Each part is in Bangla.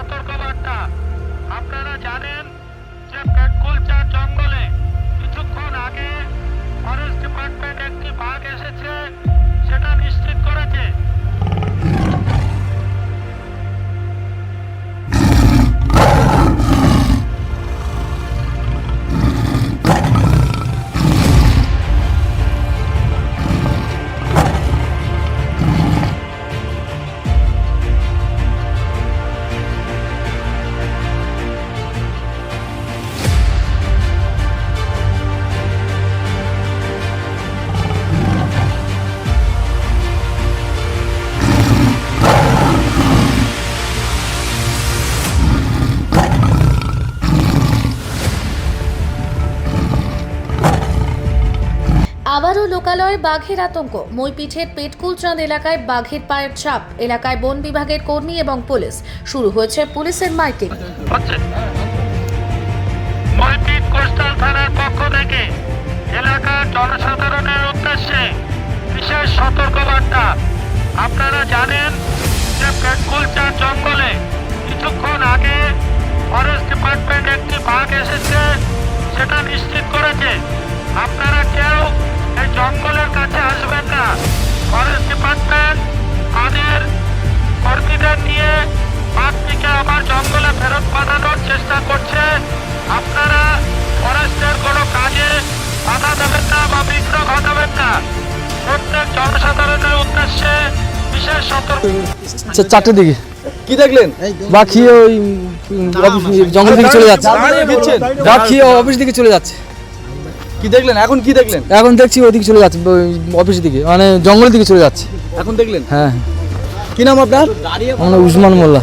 সতর্কবার্তা আপনারা জানেন যে পেটকুলচার জঙ্গলে কিছুক্ষণ আগে ফরেস্ট ডিপার্টমেন্ট একটি বাঘ এসেছে, সেটা নিশ্চিত করেছে। আবারও লোকালয়ে বাঘের আতঙ্ক। মইপিঠের পেটকুলচাঁদ এলাকায় বাঘের পায়ের ছাপ এলাকায় বন বিভাগের কর্মী এবং পুলিশ। শুরু হয়েছে পুলিশের মাইকিং। হচ্ছে মলপিট কোস্টাল থানার থেকে এলাকার জনসাধারণের উদ্দেশ্যে বিশেষ সতর্কবার্তা। আপনারা জানেন যে পেটকুলচার জঙ্গলে কিছুক্ষণ আগে ফরেস্ট ডিপার্টমেন্ট একটি বাঘ এসেছে, সেটা নিশ্চিত করেছে। আপনারা কেউ এই জঙ্গলের কাছে আসবেন না। ফরেস্ট ডিপার্টমেন্ট তাদের কর্মীদের নিয়ে বাঘটিকে আবার জঙ্গলে ফেরত পাঠানোর চেষ্টা করছে। আপনারা ফরেস্টের কোনো কাজে বাধা দেবেন না বা বিঘ্ন ঘটাবেন না। প্রত্যেক জনসাধারণের উদ্দেশ্যে বিশেষ সতর্ক আচ্ছা চারটের দিকে। কি দেখলেন? বা খেয়ে ওই জঙ্গল থেকে চলে যাচ্ছে। দাঁড়িয়ে ফিরছেন? বা খেয়ে অফিস দিকে চলে যাচ্ছে। কি দেখলেন? এখন কি দেখলেন? এখন দেখছি ওদিকে চলে যাচ্ছে ওই অফিস দিকে মানে জঙ্গলের দিকে চলে যাচ্ছে। এখন দেখলেন? হ্যাঁ। কি নাম আপনার? আমরা উসমান মোল্লা।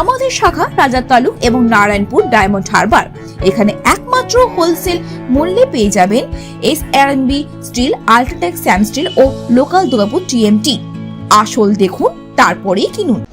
আমাদের শাখা রাজার তালুক এবং নারায়ণপুর ডায়মন্ড হারবার। এখানে একমাত্র হোলসেল মূল্যে পেয়ে যাবেন S R N B steel, UltraTech Sam steel ও লোকাল দুর্গাপুর টিএমটি আসল দেখুন, তারপরেই কিনুন।